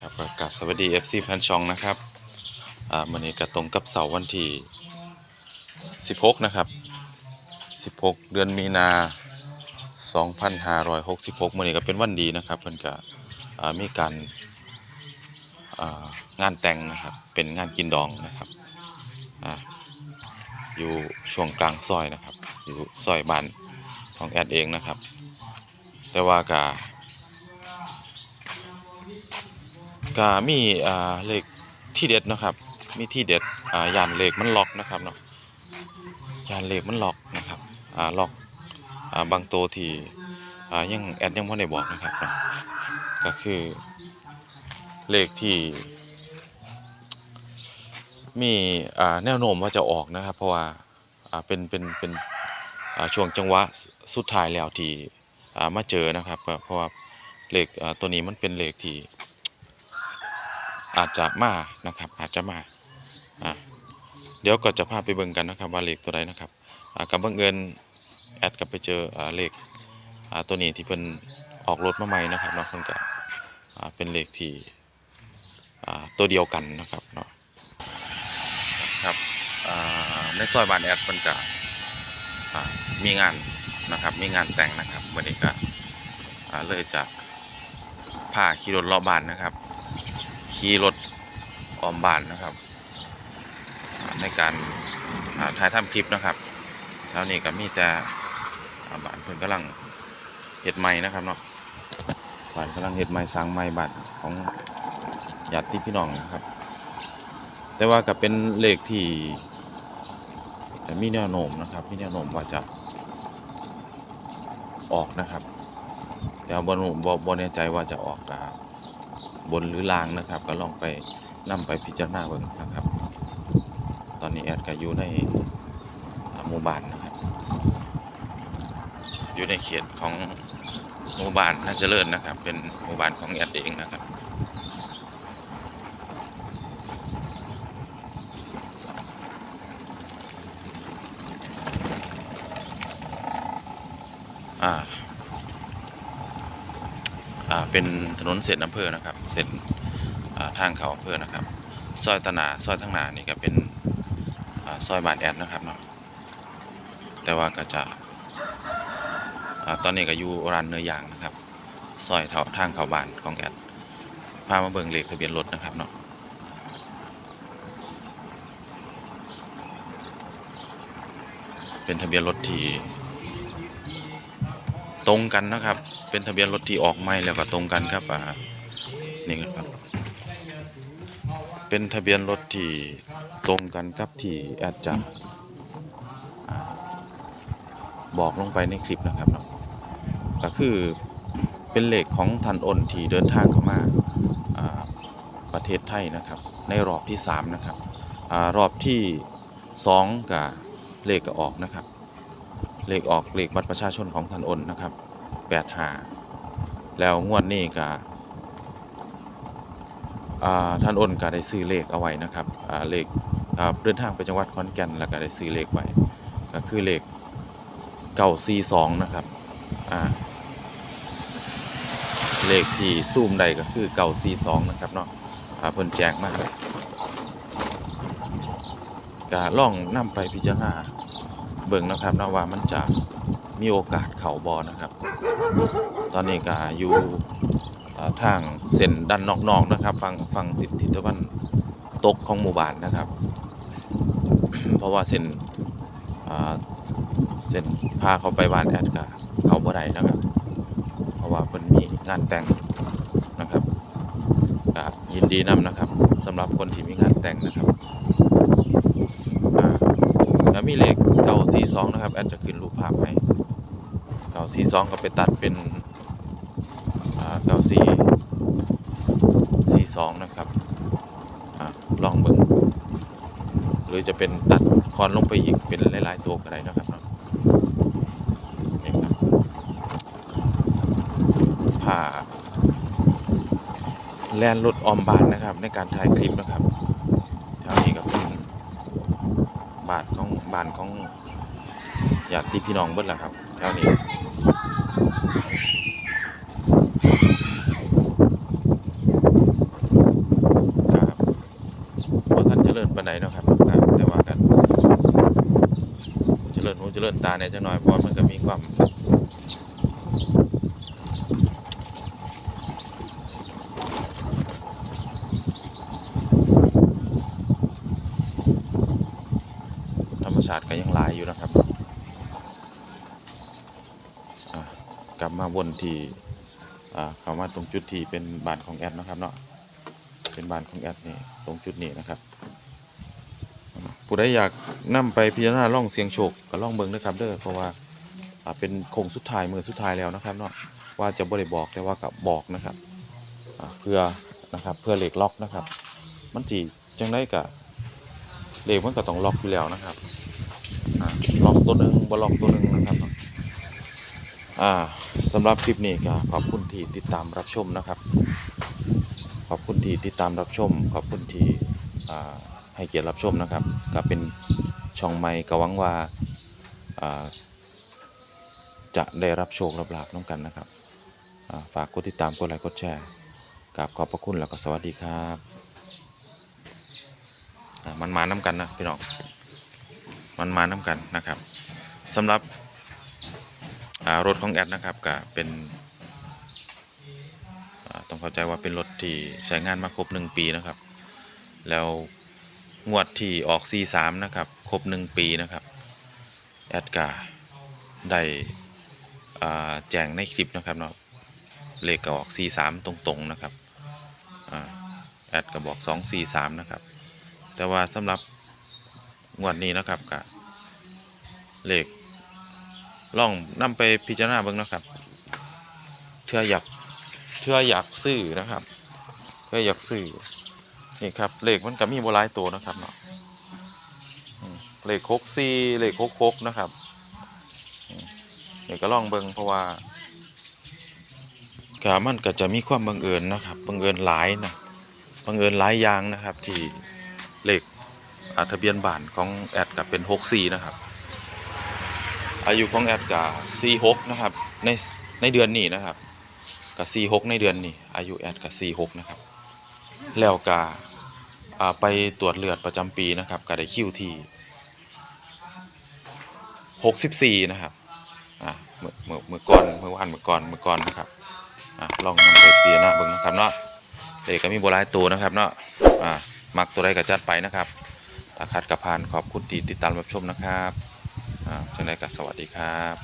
ครับกกราบสวัสดี FC แฟนช่องนะครับอ่ามื้อนี้ก็ตรงกับเสาร์วันที่ 16 นะครับ 16 เดือนมีนา 2566มื้อนี้ก็เป็นวันดีนะครับเพิ่นก็มีการางานแต่งนะครับเป็นงานกินดองนะครับออยู่ช่วงกลางซอยนะครับ อยู่ซอยบ้านของแอดเองนะครับ แต่ว่าก็ก็มีอ่าเลขที่เด็ดนะครับ มีที่เด็ดอ่ายานเลขมันล็อกนะครับเนาะยานเลขมันล็อกนะครับอ่าล็อกอ่าบางตัวที่อ่ายังแอดยังไม่ได้บอกนะครับเนาะก็คือเลขที่ มีอ่าแนวโน้มว่าจะออกนะครับ เพราะว่าอ่าเป็นเป็นเป็นอ่าช่วงจังหวะสุดท้ายแล้วที่ มาเจอนะครับก็เพราะว่าเหลขอ่าตัวนี้มันเป็นเหลขที่อาจจะมานะครับ อาจจะมาอะเดี๋ยวก็จะพาไปเบิ่งกันนะครับว่าเหลขตัวใดนะครับกับบังเอิญแอดกับไปเจออ่าเลขอ่าตัวนี้ที่เพิ่นออกรถมาใหม่นะครับเนาะเพิ่นก็อ่าเป็นเหลขที่ตัวเดียวกันนะครับเนาะครับในซอยบ้านแอดเพิ่นก็อ่ามีงาน นะครับ มีงานแต่งนะครับ วันนี้ก็เลยจะพาขี่รถรอบบ้านนะครับ ขี่รถออมบ้านนะครับ ในการถ่ายทำคลิปนะครับแล้วนี้ก็มีแต่บ้านเพิ่นกำลังเฮ็ดใหม่นะครับเนาะบ้านกำลังเฮ็ดใหม่สร้างใหม่บ้านของญาติพี่น้องนะครับ แต่ว่าก็เป็นเลขที่มีแนวโน้มนะครับ มีแนวโน้มว่าจะ ออกนะครับ แต่ว่าบ่รู้บ่บ่แน่ใจว่าจะออกกับบนหรือล่างนะครับ ก็ลองไปนำไปพิจารณาเบิ่งนะครับ ตอนนี้แอดก็อยู่ในหมู่บ้านนะครับ อยู่ในเขตของหมู่บ้านน่าเจริญนะครับ เป็นหมู่บ้านของแอดเองนะครับ อ่าอ่าเป็นถนนเส้นอำเภอนะครับ เส้นอ่าทางเขาอำเภอนะครับซอยตะนาซอยทั้งหนานี่ก็เป็นอ่าซอยบานแอดนะครับเนาะแต่ว่าก็จะอ่าตอนนี้ก็อยู่ร้านเนื้อย่างนะครับซอยเท่าทางเขาบานของแอดพามาเบิ่งเลขทะเบียนรถนะครับเนาะเป็นทะเบียนรถที่ ตรงกันนะครับ เป็นทะเบียนรถที่ออกใหม่แล้วก็ตรงกันครับอ่านี่ครับ เป็นทะเบียนรถที่ตรงกันกับที่แอดจะบอกลงไปในคลิปนะครับเนาะก็คือเป็นเลขของทันอ้นที่เดินทางเข้ามาประเทศไทยนะครับ ในรอบที่ 3 นะครับอรอบที่ 2กับเลขก็ออกนะครับ เลขออกเลขบัตรประชาชนของท่านอ้นนะครับแปดหาแล้วงวดนี้ก็ท่านอ้นก็ได้ซื้อเลขเอาไว้นะครับเลขเดินทางไปจังหวัดขอนแก่นแล้วก็ได้ซื้อเลขไว้ก็คือเลขเก้าสี่สองนะครับเลขที่ซูมใดก็คือเก้าสี่สองนะครับเนาะเพิ่นแจ้งมาก็ล่องนำไปพิจารณา เบิ่งนะครับนะว่ามันจะมีโอกาสเข่าบอนะครับ ตอนนี้ก็อยู่ทางเส้นด้านนอกๆนะครับฝั่งฝั่งติดทิศตะวันตกของหมู่บ้านนะครับ เพราะว่าเส้นเส้นพาเขาไปบ้านแอดก็เขาบ่ได้นะครับ เพราะว่าเพิ่นมีงานแต่งนะครับยินดีนำนะครับสำหรับคนที่มีงานแต่งนะครับ อ่าแล้วมีเลขเก้าสี่สองนะครับ แอดจะขึ้นรูปภาพให้เก้าสี่สองก็ไปตัดเป็นเก้าสี่สี่สองนะครับอลองเบิ่งหรือจะเป็นตัดคอนลงไปอีกเป็นหลาย ๆ ตัวก็ได้นะครับนี่ครับผ่าแลนรถออมบานนะครับ ในการถ่ายคลิปนะครับ บาทของบ้านของอยากที่พี่น้องเบิดล่ะครับแถวนี้ครับพอท่านเจริญปไหนนะครับแต่ว่ากันเจริญหูเจริญตาเนี่ยจะหน่อยเพราะมันก็มีความ ชาติก็ยังหลายอยู่นะครับกลับมาวนที่อ่าเข้ามาตรงจุดที่เป็นบ้านของแอดนะครับเนาะเป็นบ้านของแอดนี่ตรงจุดนี้นะครับผู้ใดอยากนำไปพิจารณาล่องเสียงโชคก็ล่องเบิ่งนะครับเด้อเพราะว่าเป็นโค้งสุดท้ายมือสุดท้ายแล้วนะครับเนาะว่าจะบ่ได้บอกแต่ว่ากับบอกนะครับเพื่อนะครับเพื่อเหล็กล็อกนะครับ มันสิจังได้ก็เหล็กมันก็ต้องล็อกอยู่แล้วนะครับ ล็อกตัวหนึ่งบล็อกตัวหนึ่งนะครับอ่าสำหรับคลิปนี้ก็ขอบคุณที่ติดตามรับชมนะครับ ขอบคุณที่ติดตามรับชม ขอบคุณที่อ่าให้เกียรติรับชมนะครับก็เป็นช่องใหม่ก็หวังว่าอ่าจะได้รับโชครับลาบน้องกันนะครับาฝากกดติดตามกดไลค์กดแชร์กราบขอบพระคุณแล้วก็สวัสดีครับอ่ามันมาน้ำกันนะพี่น้อง มันมาน้ำกันนะครับสำหรับรถของแอดนะครับก็เป็นต้องเข้าใจว่าเป็นรถที่ใช้งานมาครบหนึ่งปีนะครับ แล้วงวดที่ออก C3 นะครับ ครบ 1 ปีนะครับแอดกาได้แจ้งในคลิปนะครับเนาะเลขก็ออก C3 ตรงๆนะครับอแอดก็บอก 2 C3 นะครับ แต่ว่าสำหรับ งวดนี้นะครับก็เลขลองนำไปพิจารณาเบิ่งนะครับเชื่ออยากเชื่ออยากซื้อนะครับเชื่ออยากซื้อนี่ครับเลขมันก็มีโบหลายตัวนะครับเนาะอืมเลขคกซีเลขคกคกนะครับเดี๋ยวก็ลองเบิ่งเพราะว่าก็มันก็จะมีความบังเอิญนะครับบังเอิญหลายนะบังเอิญหลายอย่างนะครับที่เลขอ่า ทะเบียนบ้านของแอดกับเป็นหกสี่นะครับ อายุของแอดกับสี่หกนะครับในในเดือนนี้นะครับกับสี่หกในเดือนนี้อายุแอดกับสี่หกนะครับแล้วก็อ่าไปตรวจเลือดประจำปีนะครับก็ได้คิวที่64นะครับอ่าเมื่อเมื่อเมื่อก่อนเมื่อวานเมื่อก่อนเมื่อก่อนนะครับอ่าลองนำไปเปลี่ยนหน้าเบิ่งนะครับเนาะเลขก็มีโบราณตัวนะครับเนาะอ่ามักตัวใดก็จัดไปนะครับ ถ้าคัดกับพานขอบคุณที่ติดตามรับชมนะครับจังไดก็สวัสดีครับ